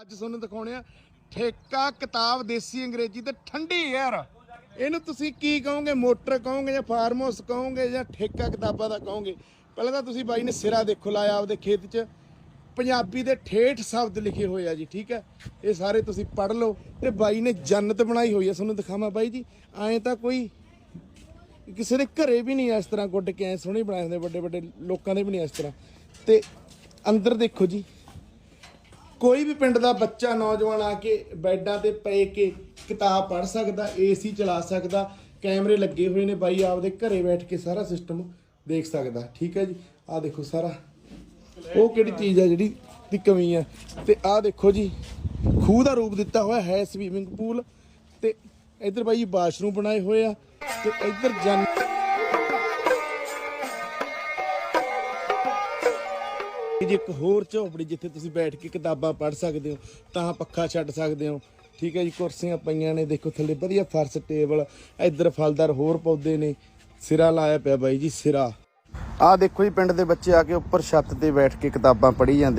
ਅੱਜ ਤੁਹਾਨੂੰ ਦਿਖਾਉਣੇ ਆ। ਠੇਕਾ ਕਿਤਾਬ ਦੇਸੀ ਅੰਗਰੇਜ਼ੀ ਤੇ ਠੰਡੀ ਯਾਰ ਇਹਨੂੰ ਤੁਸੀਂ ਕੀ ਕਹੋਗੇ? ਮੋਟਰ ਕਹੋਗੇ ਜਾਂ ਫਾਰਮ ਹਾਊਸ ਕਹੋਗੇ ਜਾਂ ਠੇਕਾ ਕਿਤਾਬਾਂ ਦਾ ਕਹੋਗੇ? ਪਹਿਲਾਂ ਤਾਂ ਤੁਸੀਂ ਬਾਈ ਨੇ ਸਿਰਾ ਦੇਖੋ, ਲਾਇਆ ਆਪਦੇ ਖੇਤ 'ਚ। ਪੰਜਾਬੀ ਦੇ ਠੇਠ ਸ਼ਬਦ ਲਿਖੇ ਹੋਏ ਆ ਜੀ, ਠੀਕ ਹੈ? ਇਹ ਸਾਰੇ ਤੁਸੀਂ ਪੜ੍ਹ ਲਓ। ਤੇ ਬਾਈ ਨੇ ਜੰਨਤ ਬਣਾਈ ਹੋਈ ਆ, ਤੁਹਾਨੂੰ ਦਿਖਾਵਾਂ ਬਾਈ ਜੀ। ਐਂ ਤਾਂ ਕੋਈ ਕਿਸੇ ਦੇ ਘਰੇ ਵੀ ਨਹੀਂ ਇਸ ਤਰ੍ਹਾਂ ਗੁੱਡ ਕੇ, ਐ ਸੋਹਣੇ ਬਣਾਏ ਹੁੰਦੇ ਵੱਡੇ ਵੱਡੇ ਲੋਕਾਂ ਦੇ ਵੀ ਨਹੀਂ ਇਸ ਤਰ੍ਹਾਂ। ਤੇ ਅੰਦਰ ਦੇਖੋ ਜੀ। ਕੋਈ ਵੀ ਪਿੰਡ ਦਾ ਬੱਚਾ ਨੌਜਵਾਨ ਆ ਕੇ ਬੈੱਡਾਂ ਤੇ ਪਏ ਕੇ ਕਿਤਾਬ ਪੜ੍ਹ ਸਕਦਾ, ਏਸੀ ਚਲਾ ਸਕਦਾ, ਕੈਮਰੇ ਲੱਗੇ ਹੋਏ ਨੇ ਬਾਈ, ਆਪਦੇ ਘਰੇ ਬੈਠ ਕੇ ਸਾਰਾ ਸਿਸਟਮ ਦੇਖ ਸਕਦਾ। ਠੀਕ ਹੈ ਜੀ? ਆਹ ਦੇਖੋ ਸਾਰਾ। ਉਹ ਕਿਹੜੀ ਚੀਜ਼ ਹੈ ਜਿਹੜੀ ਦੀ ਕਮੀ ਆ? ਤੇ ਆਹ ਦੇਖੋ ਜੀ, ਖੂਹ ਦਾ ਰੂਪ ਦਿੱਤਾ ਹੋਇਆ ਹੈ ਸਵੀਮਿੰਗ ਪੂਲ ਤੇ। ਇੱਧਰ ਬਾਈ ਬਾਥਰੂਮ ਬਣਾਏ ਹੋਏ ਆ ਤੇ ਇੱਧਰ ਜਨ ਜੀ ਇੱਕ ਹੋਰ ਝੋਪੜੀ ਜਿੱਥੇ ਤੁਸੀਂ ਬੈਠ ਕੇ ਕਿਤਾਬਾਂ ਪੜ੍ਹ ਸਕਦੇ ਹੋ, ਤਾਂ ਪੱਖਾ ਛੱਡ ਸਕਦੇ ਹੋ। ਠੀਕ ਹੈ ਜੀ, ਕੁਰਸੀਆਂ ਪਈਆਂ ਨੇ, ਦੇਖੋ ਥੱਲੇ ਵਧੀਆ ਫਰਸ਼ ਟੇਬਲ, ਇੱਧਰ ਫਲਦਾਰ ਹੋਰ ਪੌਦੇ ਨੇ। ਸਿਰਾ ਲਾਇਆ ਪਿਆ ਬਾਈ ਜੀ, ਸਿਰਾ। ਆਹ ਦੇਖੋ ਜੀ, ਪਿੰਡ ਦੇ ਬੱਚੇ ਆ ਕੇ ਉੱਪਰ ਛੱਤ ਤੇ ਬੈਠ ਕੇ ਕਿਤਾਬਾਂ ਪੜ੍ਹੀ ਜਾਂਦੇ